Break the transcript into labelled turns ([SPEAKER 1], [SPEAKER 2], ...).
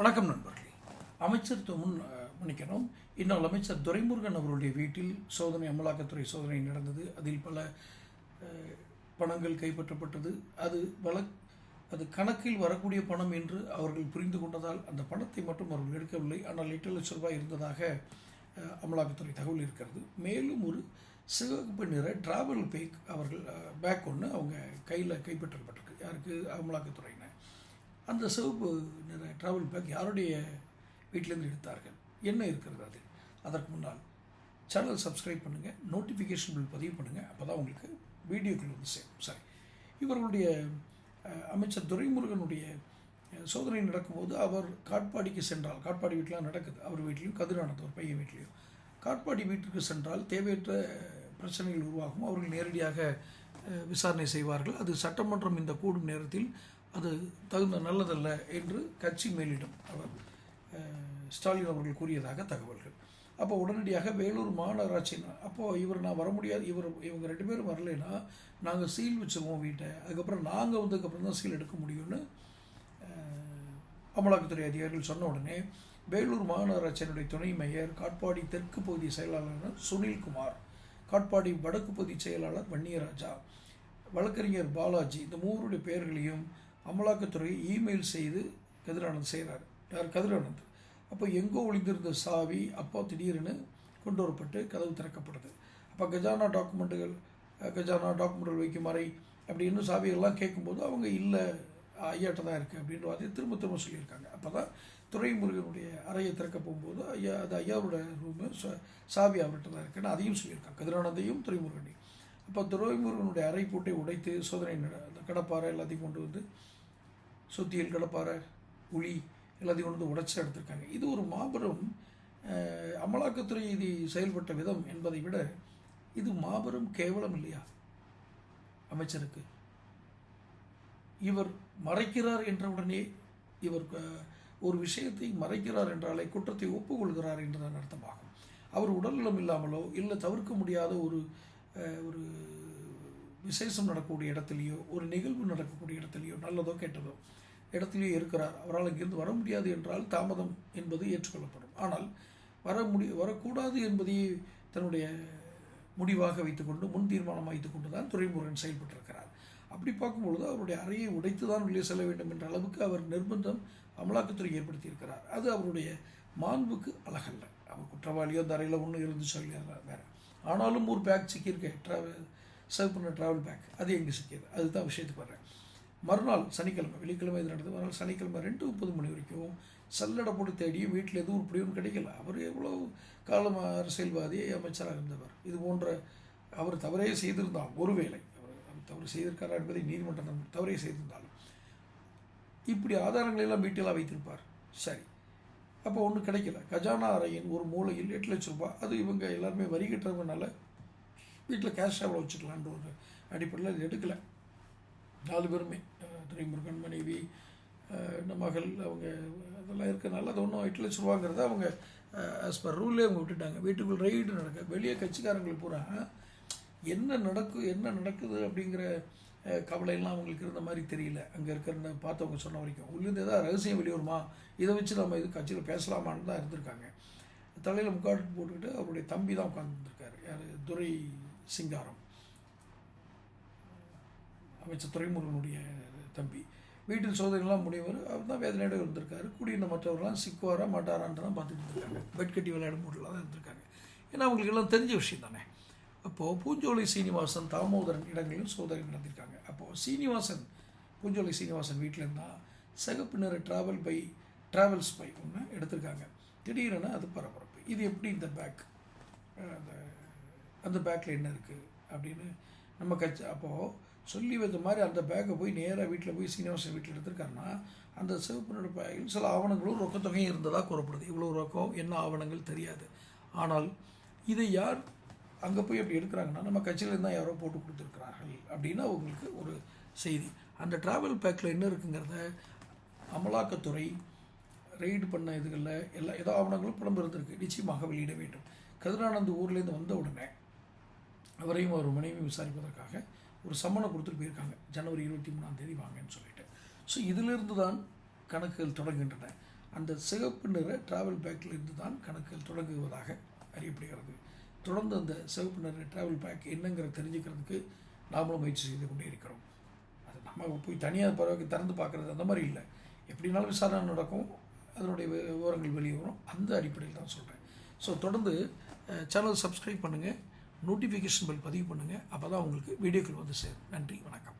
[SPEAKER 1] வணக்கம் நண்பர்களே. அமைச்சர் முன் மன்னிக்கணும் இந்நாள் அமைச்சர் துரைமுருகன் அவருடைய வீட்டில் சோதனை அமலாக்கத்துறை சோதனை நடந்தது. அதில் பல பணங்கள் கைப்பற்றப்பட்டது. அது வழக் அது கணக்கில் வரக்கூடிய பணம் என்று அவர்கள் புரிந்து கொண்டதால் அந்த பணத்தை மட்டும் அவர்கள் எடுக்கவில்லை. ஆனால் எட்டு லட்சம் ரூபாய் இருந்ததாக அமலாக்கத்துறை தகவல் இருக்கிறது. மேலும் ஒரு சிவப்பு நிற டிராவல் பேக் அவர்கள் பேக் ஒன்று அவங்க கையில் கைப்பற்றப்பட்டிருக்கு. யாருக்கு? அமலாக்கத்துறையினர். அந்த சிவப்பு நிற ட்ராவல் பேக் யாருடைய வீட்டிலேருந்து எடுத்தார்கள்? என்ன இருக்கிறது அது? அதற்கு முன்னால் சேனல் சப்ஸ்கிரைப் பண்ணுங்கள் நோட்டிஃபிகேஷன் பில் பதிவு பண்ணுங்கள் அப்போ தான் உங்களுக்கு வீடியோக்கள் வந்து சேரும். சரி இவர்களுடைய அமைச்சர் துரைமுருகனுடைய சோதனை நடக்கும்போது அவர் காட்பாடிக்கு சென்றால் காட்பாடி வீட்டிலாம் நடக்குது. அவர் வீட்லேயும் கதிரானது ஒரு பையன் வீட்லேயும். காட்பாடி வீட்டிற்கு சென்றால் தேவையற்ற பிரச்சனைகள் உருவாகும். அவர்கள் நேரடியாக விசாரணை செய்வார்கள். அது சட்டமன்றம் இந்த கூடும் நேரத்தில் அது தகுந்த நல்லதல்ல என்று கட்சி மேலிடம் அவர் ஸ்டாலின் அவர்கள் கூறியதாக தகவல்கள். அப்போ உடனடியாக வேலூர் மாநகராட்சி அப்போது இவர் நான் வர முடியாது இவர் இவங்க ரெண்டு பேரும் வரலைன்னா நாங்கள் சீல் வச்சுருவோம் வீட்டை. அதுக்கப்புறம் நாங்கள் வந்ததுக்கப்புறம் தான் சீல் எடுக்க முடியும்னு அமலாக்கத்துறை அதிகாரிகள் சொன்ன உடனே வேலூர் மாநகராட்சியினுடைய துணை மேயர் காட்பாடி தெற்கு பகுதி செயலாளர் சுனில்குமார் காட்பாடி வடக்கு பகுதி செயலாளர் வன்னியராஜா வழக்கறிஞர் பாலாஜி இந்த மூவருடைய பெயர்களையும் அமலாக்கத்துறையை இமெயில் செய்து கதிரானந்த் செய்கிறார் யார்? கதிரானந்த். அப்போ எங்கோ ஒளிந்திருந்த சாவி அப்போ திடீர்னு கொண்டு வரப்பட்டு கதவு திறக்கப்படுது அப்போ கஜானா டாக்குமெண்ட்டுகள் கஜானா டாக்குமெண்ட்டுகள் வைக்கும் அறை அப்படின்னு சாவியெல்லாம் கேட்கும்போது அவங்க இல்லை ஐயாட்ட தான் இருக்குது அப்படின்ற வார்த்தையை திரும்ப திரும்ப சொல்லியிருக்காங்க. அப்போ தான் துறைமுருகனுடைய அறையை திறக்க போகும்போது ஐயா அது ஐயாவோட ரூமு சாவி அவர்கிட்ட தான் இருக்குன்னு அதையும் சொல்லியிருக்காங்க. கதிரானந்தையும் துறைமுருகனையும். அப்போ துறைமுருகனுடைய அறை பூட்டை உடைத்து சோதனை நட- அந்த கடப்பாறை எல்லாத்தையும் கொண்டு வந்து சுத்தியில் கடப்பாறை உளி எல்லாத்தையும் கொண்டு வந்து உடைச்சு எடுத்திருக்காங்க. இது ஒரு மாபெரும் அமலாக்கத்துறை இது செயல்பட்ட விதம் என்பதை விட இது மாபெரும் கேவலம் இல்லையா? அமைச்சருக்கு. இவர் மறைக்கிறார் என்றவுடனே இவர் ஒரு விஷயத்தை மறைக்கிறார் என்றாலே குற்றத்தை ஒப்புக்கொள்கிறார் என்றுதான் அர்த்தமாகும். அவர் உடல்நலம் இல்லாமலோ இல்லை தவிர்க்க முடியாத ஒரு ஒரு விசேஷம் நடக்கக்கூடிய இடத்துலையோ ஒரு நிகழ்வு நடக்கக்கூடிய இடத்துலையோ நல்லதோ கெட்டதோ இடத்துலையோ இருக்கிறார். அவரால் இங்கிருந்து வர முடியாது என்றால் தாமதம் என்பது ஏற்றுக்கொள்ளப்படும். ஆனால் வர முடி வரக்கூடாது என்பதையே தன்னுடைய முடிவாக வைத்துக்கொண்டு முன் தீர்மானம் வைத்துக்கொண்டு தான் துறைமுருகன் செயல்பட்டிருக்கிறார். அப்படி பார்க்கும்பொழுது அவருடைய அறையை உடைத்து தான் வெளியே செல்ல வேண்டும் என்ற அளவுக்கு அவர் நிர்பந்தம் அமலாக்கத்துறை ஏற்படுத்தியிருக்கிறார். அது அவருடைய மாண்புக்கு அழகல்ல. அவர் குற்றவாளியோ அந்த அறையில் ஒன்றும் இருந்துச்சு சொல்லி வேற. ஆனாலும் ஒரு பேக் சிக்கியிருக்க சர்வ் பண்ண ட்ராவல் பேக் அது எங்கே சிக்கியது? அதுதான் விஷயத்துக்கு வர்றேன். மறுநாள் சனிக்கிழமை வெள்ளிக்கிழமை இது நடந்தது. மறுநாள் சனிக்கிழமை ரெண்டு முப்பது மணி வரைக்கும் சல்லடை போட்டு தேடியும் வீட்டில் எதுவும் உருப்படியும் கிடைக்கல. அவர் எவ்வளோ காலம் அரசியல்வாதி அமைச்சராக இருந்தவர். இது போன்ற அவர் தவறே செய்திருந்தால் ஒருவேளை அவர் அவர் தவறு செய்திருக்காரா என்பதை நீதிமன்றம் தவறே செய்திருந்தாலும் இப்படி ஆதாரங்களை எல்லாம் வீட்டிலாம் வைத்திருப்பார். சரி. அப்போ ஒன்றும் கிடைக்கல. கஜானா அறையின் ஒரு மூலையில் எட்டு லட்சம் ரூபாய். அது இவங்க எல்லாருமே வரி கட்டுறவங்கனால வீட்டில் கேஷ் எவ்வளோ வச்சுக்கலான்ற ஒரு அடிப்படையில் அது எடுக்கலை. நாலு பேருமே. துரைமுருகன் மனைவி மகள் அவங்க அதெல்லாம் இருக்கிறனால அது ஒன்றும் எட்டு லட்ச ரூபாங்கிறத அவங்க ஆஸ் பர் ரூல்லே அவங்க விட்டுட்டாங்க. வீட்டுக்குள் ரைடு நடக்க வெளியே கட்சிக்காரங்களுக்கு பூரா என்ன நடக்கும் என்ன நடக்குது அப்படிங்கிற கவலையெல்லாம் அவங்களுக்கு இருந்த மாதிரி தெரியல. அங்கே இருக்கிறன்னு பார்த்தவங்க சொன்ன வரைக்கும். உள்ளேருந்து ஏதாவது ரகசியம் வெளிவருமா? இதை வச்சு நம்ம இது கட்சியில் பேசலாமான்னு தான் இருந்திருக்காங்க. தலையில் முக்காட்டு போட்டுக்கிட்டு அவருடைய தம்பி தான் உட்காந்துருக்காரு யார்? துரை சிங்காரம். அமைச்சர் துரைமுருகனுடைய தம்பி. வீட்டில் சோதனைகள்லாம் முடியவர் அவர் தான் வேதனையோடு இருந்திருக்காரு. கூடியிருந்த மற்றவர்கள்லாம் சிக்குவாரா மாட்டாரான்ட்டு தான் பார்த்துட்டு இருந்திருக்காங்க. பெட் கட்டி விளையாடும் மூட்டில் தான் இருந்திருக்காங்க. ஏன்னா அவங்களுக்கு எல்லாம் தெரிஞ்ச விஷயம் தானே. அப்போது பூஞ்சோலை சீனிவாசன் தாமோதரன் இடங்களிலும் சோதனை நடந்திருக்காங்க. அப்போது சீனிவாசன் பூஞ்சோலை சீனிவாசன் வீட்டில் இருந்தால் சிகப்பு நிற ட்ராவல் பை ட்ராவல்ஸ் பை ஒன்று எடுத்திருக்காங்க. திடீரென அது பரபரப்பு. இது எப்படி இந்த பேக் அந்த அந்த பேக்கில் என்ன இருக்குது அப்படின்னு நம்ம கட்சி அப்போது சொல்லி வச்ச மாதிரி அந்த பேக்கை போய் நேராக வீட்டில் போய் சீனிவாசன் வீட்டில் எடுத்திருக்காருன்னா அந்த சிவப்பு நிற பேக்கில் சில ஆவணங்களும் ரொக்கத்தொகையும் இருந்ததாக கூறப்படுது. இவ்வளோ ரொக்கம் என்ன ஆவணங்கள் தெரியாது. ஆனால் இதை யார் அங்கே போய் அப்படி எடுக்கிறாங்கன்னா நம்ம கட்சியிலேருந்து தான் யாரோ போட்டு கொடுத்துருக்குறார்கள் அப்படின்னு அவங்களுக்கு ஒரு செய்தி. அந்த ட்ராவல் பேக்கில் என்ன இருக்குங்கிறத அமலாக்கத்துறை ரெய்டு பண்ண இதுகளில் எல்லா ஏதோ ஆவணங்களும் புலம்பு இருந்திருக்கு நிச்சயமாக வெளியிட வேண்டும். கதிரானந்த் ஊர்லேருந்து வந்த உடனே அவரையும் அவர் மனைவியும் விசாரிப்பதற்காக ஒரு சம்மணம் கொடுத்துட்டு போயிருக்காங்க. ஜனவரி இருபத்தி மூணாம் தேதி வாங்கன்னு சொல்லிட்டு. ஸோ இதிலிருந்து தான் கணக்குகள் தொடங்குகின்றன. அந்த சிகப்பு நிற டிராவல் பேக்கில் இருந்து தான் கணக்குகள் தொடங்குவதாக அறியப்படுகிறது. தொடர்ந்து அந்த சிவப்பு நிற டிராவல் பேக் என்னங்கிறத தெரிஞ்சுக்கிறதுக்கு நாமளும் முயற்சி செய்து கொண்டே இருக்கிறோம். அது நம்ம போய் தனியாக பறவைக்கு திறந்து பார்க்குறது அந்த மாதிரி இல்லை. எப்படினாலும் விசாரணை நடக்கும் அதனுடைய விவரங்கள் வெளியே வரும். அந்த அடிப்படையில் தான் சொல்கிறேன் ஸோ தொடர்ந்து சேனல் சப்ஸ்கிரைப் பண்ணுங்கள் நோட்டிஃபிகேஷன் பெல் பதிவு பண்ணுங்கள் அப்போ தான் உங்களுக்கு வீடியோக்கள் வந்து சேரும். நன்றி வணக்கம்.